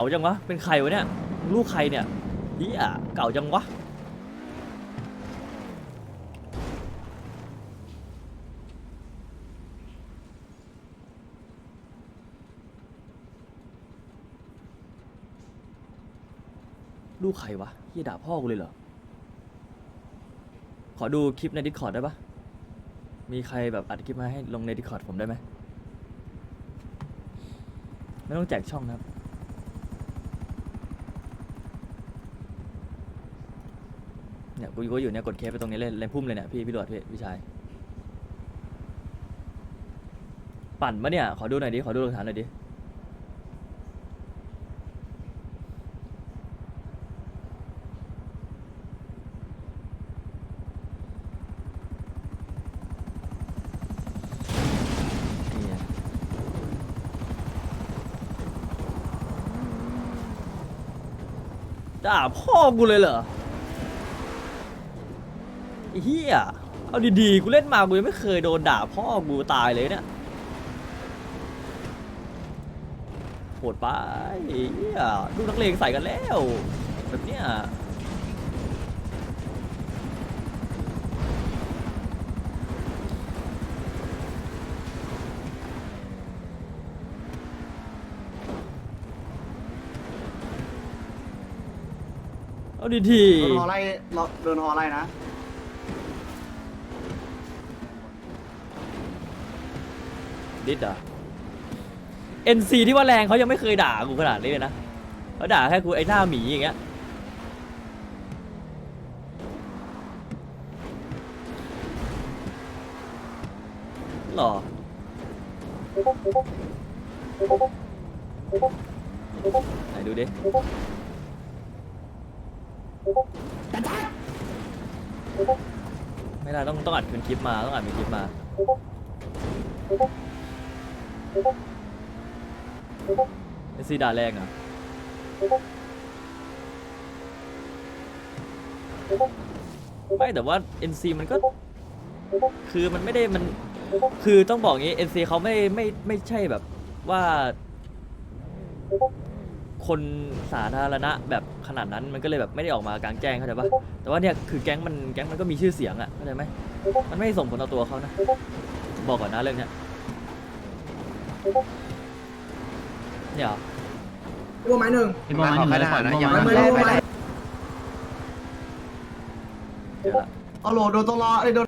เก่าจังวะ เป็นใครวะเนี่ย ลูกใครเนี่ยเฮียเก่าจังวะ ลูกใครวะเฮียด่าพ่อกูเลยเหรอ ขอดูคลิปในดิสคอร์ดได้ปะมีใครแบบอัดคลิปมาให้ลงในดิสคอร์ดผมได้ไหม ไม่ต้องแจกช่องนะครับ เนี่ยกูก็อยู่เนี่ยกดเคสไปตรงนี้เลยเลยพุ่มเลยเนี่ยพี่พี่หลวดพี่พี่ชาย ปั่นปะเนี่ย ขอดูหน่อยดิ ขอดูหลักฐานหน่อยดินี่ด่าพ่อกูเลยเหรอ ไอ้เฮียเอาดีๆ กูเล่นมากูยังไม่เคยโดนด่าพ่อกูตายเลยเนี่ยโหดไปไอ้เฮียลูกนักเลงใส่กันแล้ว แบบเนี้ยเอาดีโดนฮอไล่โดนฮอไล่นะ ดิดอะ NC ที่ว่าแรงเขายังไม่เคยด่ากูขนาดนี้เลยนะเขาด่าแค่กูไอ้หน้าหมีอย่างเงี้ยหรอไหนดูดิไม่ได้ต้องต้องอัดเป็นคลิปมาต้องอัดเป็นคลิปมา เอซีด่าแรงเหรอะไม่แต่ว่า NC มันก็ คือมันไม่ได้มัน คือต้องบอกงี้ NC เขาไม่ไม่ไม่ใช่แบบว่า คนสาธารณะแบบขนาดนั้นมันก็เลยแบบไม่ได้ออกมากลางแจ้งเข้าใจปะแต่ว่าเนี่ยคือแก๊งมันแก๊งมันก็มีชื่อเสียงอะเข้าใจไหมมันไม่ส่งผลต่อตัวเขานะ บอกก่อนนะเรื่องเนี้ย เนี่ยเหรอรู้ไหมหนึ่งพี่บอลมาถึงเลยปล่อยพี่บอลไม่มารู้ไหมเดี๋ยวละเอาโหลโดนตลอไอ้โดน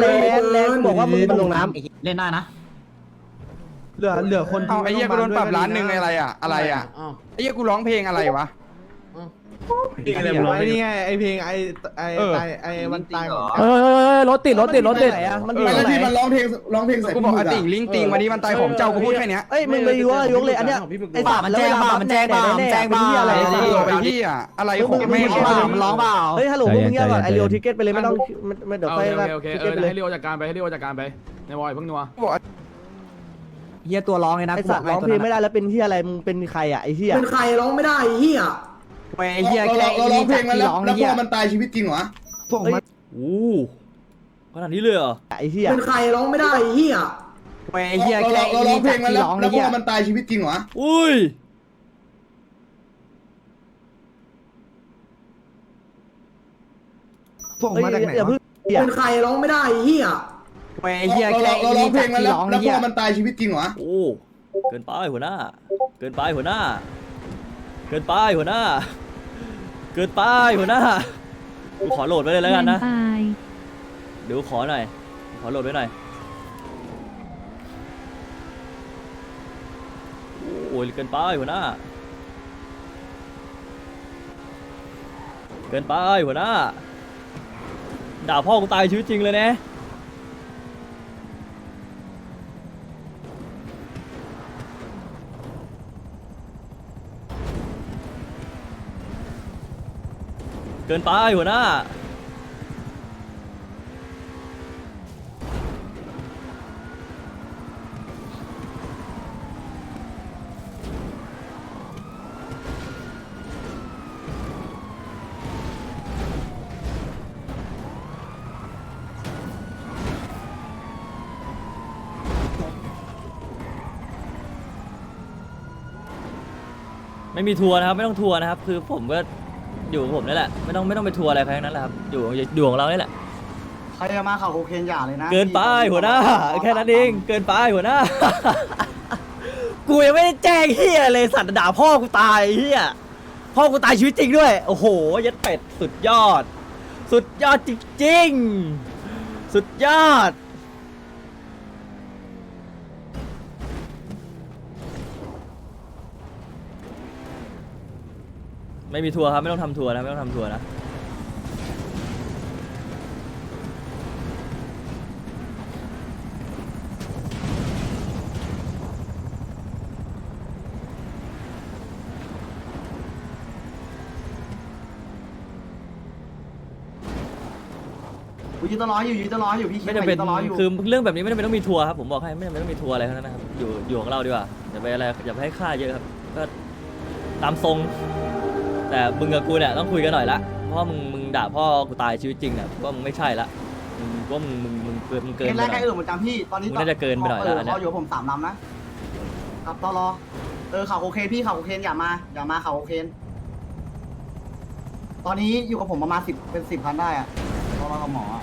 แรงแรงบอกว่ามึงมันลงน้เล่นได้นะเหลือเหลือคนเอาไอ้เหี้ยกูโดนปรับล้านหนึ่งอะไรอะอะไรอะไอ้เหี้ยกูร้องเพลงอะไรวะ ไอ้นี่ไงไอ้เพลงไอ้ไอ้เออ ตายไอ้วันตายของเฮ้ยเฮ้ยเฮ้ยรถติดรถติดรถติดไหนอะมันเออยู่อตรงไหนมันร้องเพลงร้องเพลงใส่กูบอกอะติ่งลิงติงวันนี้วันตายของเจ้ากูพูดแค่เนี้ยเอ้ยมึงไปยกยกเลยอันเนี้ยไอ้สามมันแจ้งเปล่ามันแจ้งเปล่ามันแจ้งเปล่าอะไรไอ้เนี่ยเหี้ยไอ้เหี้ยอะไรของแม่งร้องเปล่ามันร้องเปล่าเฮ้ยฮัลโหลมึงเงียบก่อนไอเรียวทิเก็ตไปเลยไม่ต้องไม่เดี๋ยวโอไปเคแบบโอเคทิเอเก็ตอไปเลยให้เรียวจัดการไปให้เรียวจัดการไปในวอยเพิ่งนัวกูบอกอะเฮียตัวร้องเลยนะไอสัตว์ร้องเพลงไม่ได้แล้วเป็นที่อะไรมึงเป็นใครอะไอ้เหี้ยเป็นใครร้องไม่ได้ไอ้เฮีย เว้ยเฮียแค่อีนี่จักที่ร้องแล้วเฮีพอยมันตายชีวิตจริงเหรออู้ขนาดนี้เลยเหรอไอ้เหี้ยเป็นใครร้องไม่ได้ไอ้เฮียเว้ยเฮียแค่อีนี่จักที่ร้องแล้วพเฮียอมันตายชีวิตจริงเหรออุ้ยส่งมาจากไหนอย่าเพิ่งเหี้ยเป็นใครร้องไม่ได้ไอ้เฮียเว้ยเฮียแค่อีเราร้อนี่งเพลจักงแล้วที่ร้องแล้วเฮีพยอมันตายชีวิตจริงเหรอโอ้เกินไปหัวหน้า เกินไปหัวหน้า เกินไปหัวหน้า เกินไปหัวหน้ากูขอโหลดไว้เลยแล้วกันนะไปเดี๋ยวขอหน่อย ขอโหลดไว้หน่อย โอ้ยเกินไปหัวหน้า เกินไปหัวหน้า ด่าพ่อกูตายชีวิตจริงเลยนะ เกินไปหัวหน้า ไม่มีทัวร์นะครับ ไม่ต้องทัวร์นะครับ คือผมก็ อยู่ของผมนี่แหละไม่ต้องไม่ต้องไปทัวร์อะไรใครทั้งนั้นแหละครับอยู่อยู่ของเรานี่แหละใครจะมาข่าวโคเคนอย่าเลยนะเกินไปหัวหน้าแค่นั้นเองเกินไปหัวหน้า กูยังไม่ได้แจ้งเฮียเลยสัตว์ด่าพ่อกูตายเฮียพ่อกูตายชีวิตจริงด้วย โอ้โห ยัดเป็ดสุดยอด สุดยอดจริงๆ สุดยอด ไม่มีทัวร์ครับไม่ต้องทำทัวร์นะไม่ต้องทำทัวร์นะยืนตลออยู่ยืนตลออยู่พี่ไม่จำเป็นคือเรื่องแบบนี้ไม่จำเป็นต้องมีทัวร์ครับผมบอกให้ไม่จำเป็นต้องมีทัวร์อะไรทั้งนั้นนะครับอยู่อยู่ของเราดีกว่าอย่าไปอะไรอย่าไปให้ค่าเยอะครับก็ตามทรง แต่มึงกับกูเนี่ยต้องคุยกันหน่อยละเพราะว่ามึงมึงด่าพ่อกูตายชีวิตจริงเนี่ยว่ามึงไม่ใช่ละมึงว่ามึงมึงมึงเกินมึงเกินเกมไปแรกหน่ใกล้อย เออเหมือนกันพี่ ตอนนี้มึงน่าจะเกินไปหน่อยแล้วอันเนี้ย เขาอยู่กับผมสามลำนะกับตลอเออข่าวโคเคนพี่ข่าวโคเคนอย่ามา อย่ามาข่าวโคเคนตอนนี้อยู่กับผมประมาณสิบเป็นสิบพันได้อะตลอกับหมออะ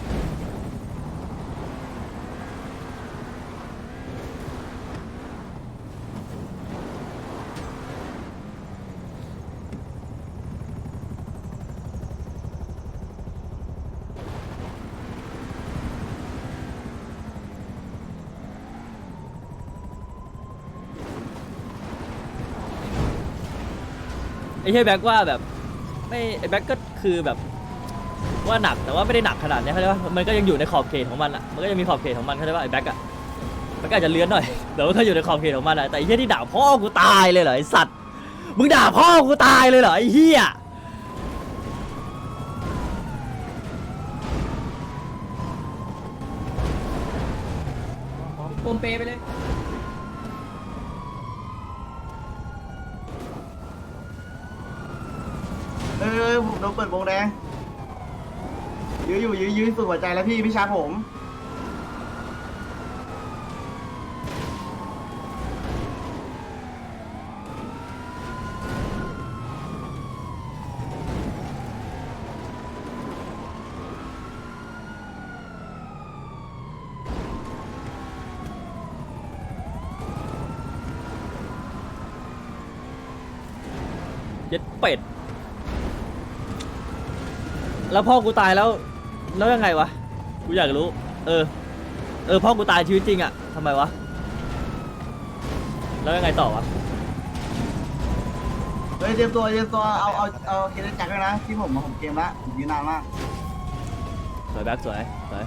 ไอ้เฮียแบ็กว่าแบบไม่ไอ้แบ็กก็คือแบบว่าหนักแต่ว่าไม่ได้หนักขนาดเนี้ยเข้าใจปะมันก็ยังอยู่ในขอบเขตของมันอะมันก็ยังมีขอบเขตของมันเข้าใจปะไอ้แบ็กอะมันก็อาจจะเลื้อนหน่อยแต่ว่าก็อยู่ในขอบเขตของมันอะแต่ไอ้เฮียที่ด่าพ่อกูตายเลยเหรอไอ้สัตว์มึงด่าพ่อกูตายเลยเหรอไอ้เฮียปมเปไปเลย เออผมโดนเปิดวงแดงยื้ออยู่ยื้อยื้อสุดหัวใจแล้วพี่พี่ชายผมเย็ดเป็ด แล้วพ่อกูตายแล้ว แล้วยังไงวะ กูอยากรู้ เออ เออพ่อกูตายชีวิตจริงอะทำไมวะ แล้วยังไงต่อวะ เฮ้ยเตรียมตัวเตรียมตัวเอาเอาเอาเกมจักรด้วยนะที่ผมมาผมเกมละผมยืนนานมากสวยแบ็คสวยสวย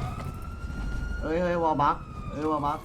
เฮ้ยเฮ้ยวอลบักเฮ้ยวอลบัก